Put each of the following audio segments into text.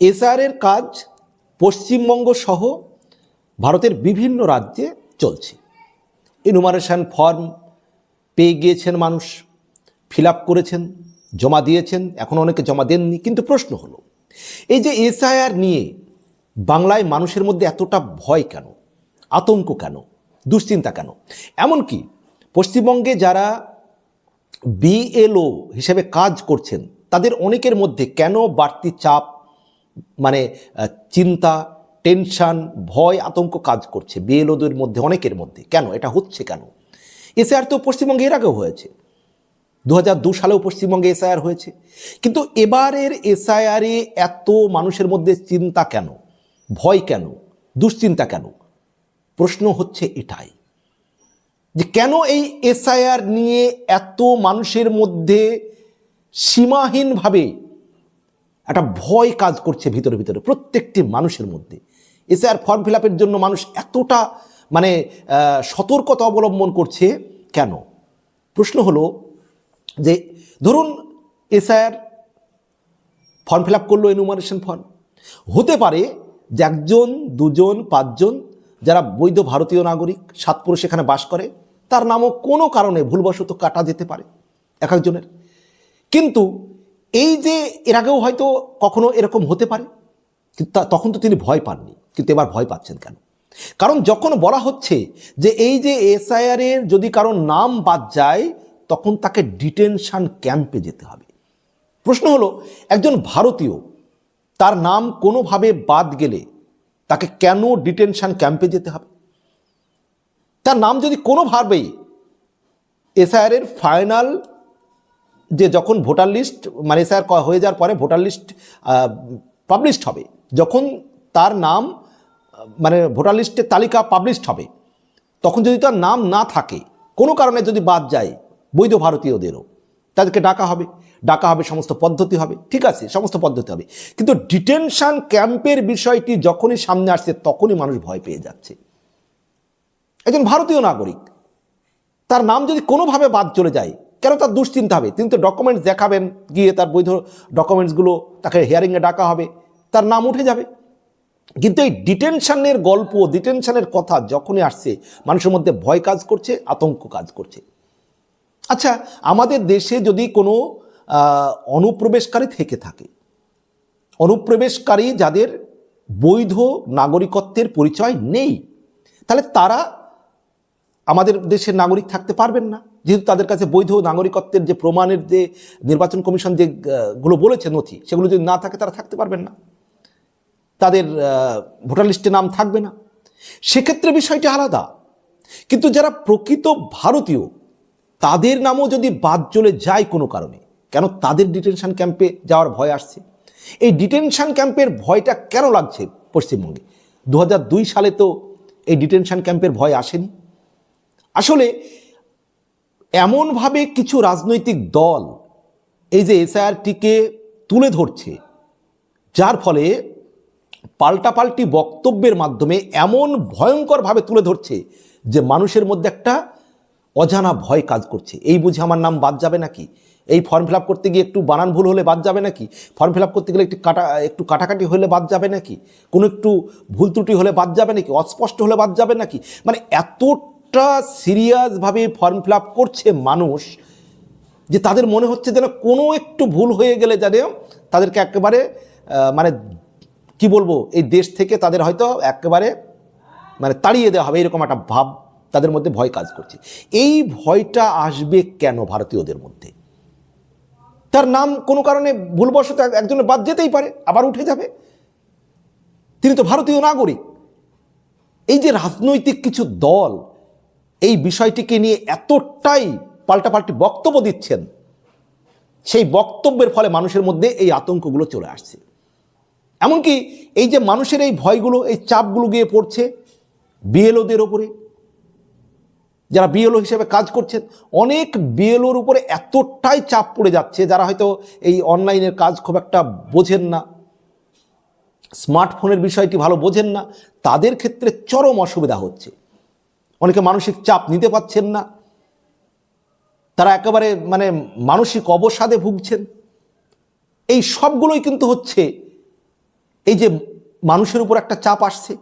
এসআরের কাজ পশ্চিমবঙ্গ সহ ভারতের বিভিন্ন রাজ্যে চলছে। ইনুমারেশন ফর্ম পেয়ে গিয়েছেন মানুষ ফিল করেছেন, জমা দিয়েছেন, এখন অনেকে জমা দেননি, কিন্তু প্রশ্ন হলো, এই যে এসআইআর নিয়ে বাংলায় মানুষের মধ্যে এতটা ভয় কেন? আতঙ্ক কেন? দুশ্চিন্তা কেন? এমনকি পশ্চিমবঙ্গে যারা বিএলও হিসেবে কাজ করছেন, তাদের অনেকের মধ্যে কেন বাড়তি চাপ মানে চিন্তা, টেনশন, ভয়, আতঙ্ক কাজ করছে বিএলওদের মধ্যে, অনেকের মধ্যে। কেন? এটা হচ্ছে কেন? এসআর তো পশ্চিমবঙ্গে এর আগেও হয়েছে। দু হাজার দু সালেও পশ্চিমবঙ্গে এসআইআর হয়েছে। কিন্তু এবারের এসআইআরে এত মানুষের মধ্যে চিন্তা কেন? ভয় কেন? দুশ্চিন্তা কেন? প্রশ্ন হচ্ছে এটাই। যে কেন এই এসআইআর নিয়ে এত মানুষের মধ্যে সীমাহীনভাবে একটা ভয় কাজ করছে ভিতরে ভিতরে, প্রত্যেকটি মানুষের মধ্যে। এসআইআর ফর্ম ফিল আপের জন্য মানুষ এতটা মানে সতর্কতা অবলম্বন করছে কেন? প্রশ্ন হলো যে, ধরুন এসআইআর ফর্ম ফিল আপ করল এনুমারেশন ফর্ম হতে পারে যে একজন, দুজন, পাঁচজন যারা বৈধ ভারতীয় নাগরিক, সাত পুরুষ এখানে বাস করে, তার নামও কোনো কারণে ভুলবশত কাটা যেতে পারে এক একজনের। কিন্তু এই যে এর আগেও হয়তো কখনো এরকম হতে পারে, কিন্তু তখন তো তিনি ভয় পাননি, কিন্তু এবার ভয় পাচ্ছেন কেন? কারণ যখন বলা হচ্ছে যে এই যে এসআইআর এর যদি কারও নাম বাদ যায়, তখন তাকে ডিটেনশন ক্যাম্পে যেতে হবে। প্রশ্ন হলো, একজন ভারতীয়, তার নাম কোনোভাবে বাদ গেলে তাকে কেন ডিটেনশন ক্যাম্পে যেতে হবে? তার নাম যদি কোনোভাবেই এসআইআর এর ফাইনাল যে যখন ভোটার লিস্ট মানে এসআইআর হয়ে যাওয়ার পরে ভোটার লিস্ট পাবলিশড হবে, যখন তার নাম মানে ভোটার লিস্টের তালিকা পাবলিশড হবে, তখন যদি তার নাম না থাকে, কোনো কারণে যদি বাদ যায় বৈধ ভারতীয়দেরও, তাদেরকে ডাকা হবে ডাকা হবে সমস্ত পদ্ধতি হবে, ঠিক আছে, সমস্ত পদ্ধতি হবে। কিন্তু ডিটেনশান ক্যাম্পের বিষয়টি যখনই সামনে আসছে, তখনই মানুষ ভয় পেয়ে যাচ্ছে। একজন ভারতীয় নাগরিক, তার নাম যদি কোনোভাবে বাদ চলে যায় কেন তার দুশ্চিন্তা হবে? তিনি তো ডকুমেন্টস দেখাবেন, গিয়ে তার বৈধ ডকুমেন্টসগুলো তাকে হিয়ারিংয়ে ডাকা হবে, তার নাম উঠে যাবে। কিন্তু এই ডিটেনশনের গল্প ডিটেনশনের কথা যখনই আসছে, মানুষের মধ্যে ভয় কাজ করছে, আতঙ্ক কাজ করছে। আচ্ছা আমাদের দেশে যদি কোনো অনুপ্রবেশকারী থেকে থাকে, অনুপ্রবেশকারী যাদের বৈধ নাগরিকত্বের পরিচয় নেই, তাহলে তারা আমাদের দেশের নাগরিক থাকতে পারবেন না। যেহেতু তাদের কাছে বৈধ নাগরিকত্বের যে প্রমাণের যে নির্বাচন কমিশন যে আহ, গুলো বলেছে নথি সেগুলো যদি না থাকে তারা থাকতে পারবেন না। তাদের ভোটার লিস্টে নাম থাকবে না। সেক্ষেত্রে বিষয়টি আলাদা। কিন্তু যারা প্রকৃত ভারতীয় তাদের নামও যদি বাদ চলে যায় কোনো কারণে কেন তাদের ডিটেনশন ক্যাম্পে যাওয়ার ভয় আসছে? এই ডিটেনশন ক্যাম্পের ভয়টা কেন লাগছে পশ্চিমবঙ্গে? দু হাজার দুই সালে তো এই ডিটেনশন ক্যাম্পের ভয় আসেনি। আসলে এমনভাবে কিছু রাজনৈতিক দল এই যে এসআইআরটিকে তুলে ধরছে, যার ফলে পাল্টাপাল্টি বক্তব্যের মাধ্যমে এমন ভয়ঙ্করভাবে তুলে ধরছে যে মানুষের মধ্যে একটা অজানা ভয় কাজ করছে। এই বুঝে আমার নাম বাদ যাবে নাকি? এই ফর্ম ফিল করতে গিয়ে একটু বানান ভুল হলে বাদ যাবে নাকি? ফর্ম ফিল করতে গেলে একটু কাটা, একটু কাটাকাটি হলে বাদ যাবে নাকি? কোনো একটু ভুল ত্রুটি হলে বাদ যাবে নাকি? অস্পষ্ট হলে বাদ যাবে নাকি? মানে এতটা সিরিয়াসভাবে ফর্ম ফিল করছে মানুষ যে তাদের মনে হচ্ছে যেন কোনো একটু ভুল হয়ে গেলে যেন তাদেরকে একেবারে মানে কি বলব, এই দেশ থেকে তাদের হয়তো একেবারে মানে তাড়িয়ে দেওয়া হবে, এরকম একটা ভাব তাদের মধ্যে ভয় কাজ করছে। এই ভয়টা আসবে কেন ভারতীয়দের মধ্যে? তার নাম কোনো কারণে ভুলবশত একজনের বাদ যেতেই পারে, আবার উঠে যাবে। তিনি তো ভারতীয় নাগরিক। এই যে রাজনৈতিক কিছু দল এই বিষয়টিকে নিয়ে এতটাই পাল্টাপাল্টি বক্তব্য দিচ্ছেন, সেই বক্তব্যের ফলে মানুষের মধ্যে এই আতঙ্কগুলো চলে আসছে। এমনকি এই যে মানুষের এই ভয়গুলো, এই চাপগুলো গিয়ে পড়ছে বিএলওদের ওপরে, যারা বিএলও হিসেবে কাজ করছেন, অনেক বিএলওর উপরে এতটাই চাপ পড়ে যাচ্ছে, যারা হয়তো এই অনলাইনের কাজ খুব একটা বোঝেন না, স্মার্টফোনের বিষয়টি ভালো বোঝেন না, তাদের ক্ষেত্রে চরম অসুবিধা হচ্ছে। অনেকে মানসিক চাপ নিতে পারছেন না। তারা একেবারে মানে মানসিক অবসাদে ভুগছেন। এই সবগুলোই কিন্তু হচ্ছে এই যে মানুষের উপর একটা চাপ আসছে।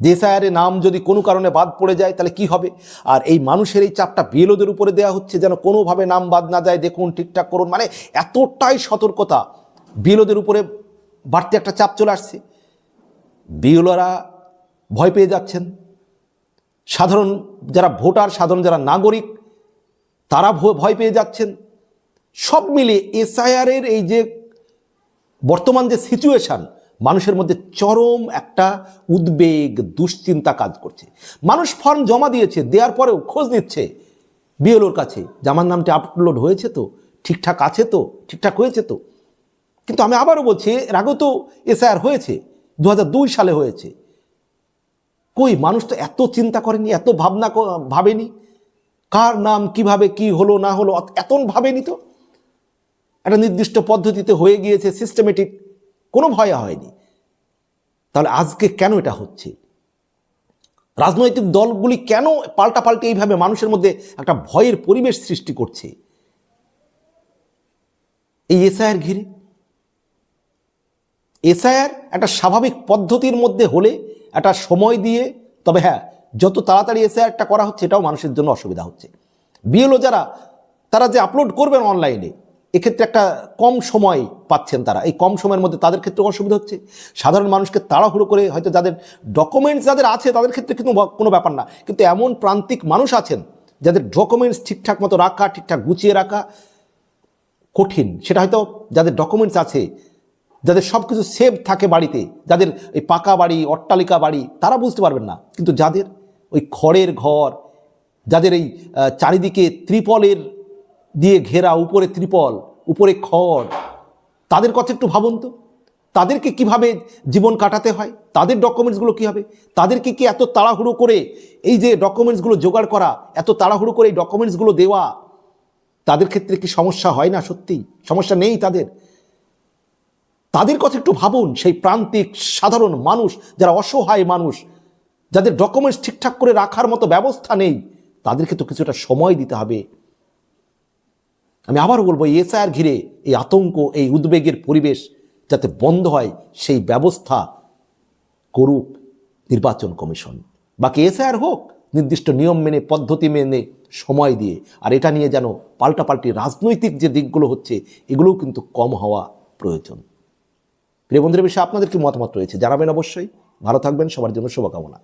যে নাম যদি কোনো কারণে বাদ পড়ে যায় তাহলে কি হবে? আর এই মানুষের এই চাপটা বিএলওদের উপরে দেওয়া হচ্ছে যেন কোনোভাবে নাম বাদ না যায়। দেখুন, ঠিকঠাক করুন। মানে এতটাই সতর্কতা বিএলওদের উপরে বাড়তি একটা চাপ চলে আসছে। বিএলওরা ভয় পেয়ে যাচ্ছেন। সাধারণ যারা ভোটার, সাধারণ যারা নাগরিক, তারা ভয় পেয়ে যাচ্ছেন। সব মিলিয়ে এসআইআরের এই যে বর্তমান যে সিচুয়েশান মানুষের মধ্যে চরম একটা উদ্বেগ, দুশ্চিন্তা কাজ করছে। মানুষ ফর্ম জমা দিয়েছে, দেওয়ার পরেও খোঁজ নিচ্ছে বিএলওর কাছে। যে আমার নামটি আপলোড হয়েছে তো, ঠিকঠাক আছে তো, ঠিকঠাক হয়েছে তো। কিন্তু আমি আবারও বলছি, এর আগেও তো এসআইআর হয়েছে দু হাজার দুই সালে হয়েছে। কই, মানুষ তো এত চিন্তা করেনি, এত ভাবনা ভাবেনি। কার নাম, কীভাবে, কি হলো, না হলো এত ভাবেনি তো। একটা নির্দিষ্ট পদ্ধতিতে হয়ে গিয়েছে সিস্টেমেটিক কোনো ভয় হয়নি। তাহলে আজকে কেন এটা হচ্ছে? রাজনৈতিক দলগুলি কেন পাল্টাপাল্টি এইভাবে মানুষের মধ্যে একটা ভয়ের পরিবেশ সৃষ্টি করছে? এই এসআইয়ের ঘিরে। এসআইআর একটা স্বাভাবিক পদ্ধতির মধ্যে হলে একটা সময় দিয়ে, তবে হ্যাঁ যত তাড়াতাড়ি এসআইআরটা করা হচ্ছে, এটাও মানুষের জন্য অসুবিধা হচ্ছে। বিএলও যারা, তারা যে আপলোড করবেন অনলাইনে এক্ষেত্রে একটা কম সময় পাচ্ছেন তারা। এই কম সময়ের মধ্যে তাদের ক্ষেত্রে অসুবিধা হচ্ছে। সাধারণ মানুষকে তাড়াহুড়ো করে হয়তো যাদের ডকুমেন্টস যাদের আছে, তাদের ক্ষেত্রে কিন্তু কোনো ব্যাপার না। কিন্তু এমন প্রান্তিক মানুষ আছেন, যাদের ডকুমেন্টস ঠিকঠাক মতো রাখা, ঠিকঠাক গুছিয়ে রাখা কঠিন। সেটা হয়তো যাদের ডকুমেন্টস আছে যাদের সব কিছু সেভ থাকে বাড়িতে, যাদের এই পাকা বাড়ি, অট্টালিকা বাড়ি, তারা বুঝতে পারবেন না। কিন্তু যাদের ওই খড়ের ঘর, যাদের এই চারিদিকে ত্রিপলের দিয়ে ঘেরা উপরে ত্রিপল, উপরে খড়, তাদের কথা একটু ভাবুন তো। তাদেরকে কীভাবে জীবন কাটাতে হয়? তাদের ডকুমেন্টসগুলো কী হবে? তাদেরকে কি এত তাড়াহুড়ো করে এই যে ডকুমেন্টসগুলো জোগাড় করা, এত তাড়াহুড়ো করে এই ডকুমেন্টসগুলো দেওয়া, তাদের ক্ষেত্রে কি সমস্যা হয় না সত্যি সমস্যা নেই তাদের। তাদের কথা একটু ভাবুন, সেই প্রান্তিক সাধারণ মানুষ, যারা অসহায় মানুষ, যাদের ডকুমেন্টস ঠিকঠাক করে রাখার মতো ব্যবস্থা নেই, তাদেরকে তো কিছুটা সময় দিতে হবে। আমি আবার বলব এসআইআর ঘিরে এই আতঙ্ক, এই উদ্বেগের পরিবেশ যাতে বন্ধ হয়, সেই ব্যবস্থা করুক নির্বাচন কমিশন। বাকি এসআইআর হোক, নির্দিষ্ট নিয়ম মেনে, পদ্ধতি মেনে, সময় দিয়ে। আর এটা নিয়ে যেন পাল্টাপাল্টি রাজনৈতিক যে দিকগুলো হচ্ছে, এগুলোও কিন্তু কম হওয়া প্রয়োজন। প্রিয় বন্ধুদের বিষয়ে আপনাদের কি মতামত রয়েছে? জানাবেন অবশ্যই। ভালো থাকবেন সবার জন্য শুভকামনা।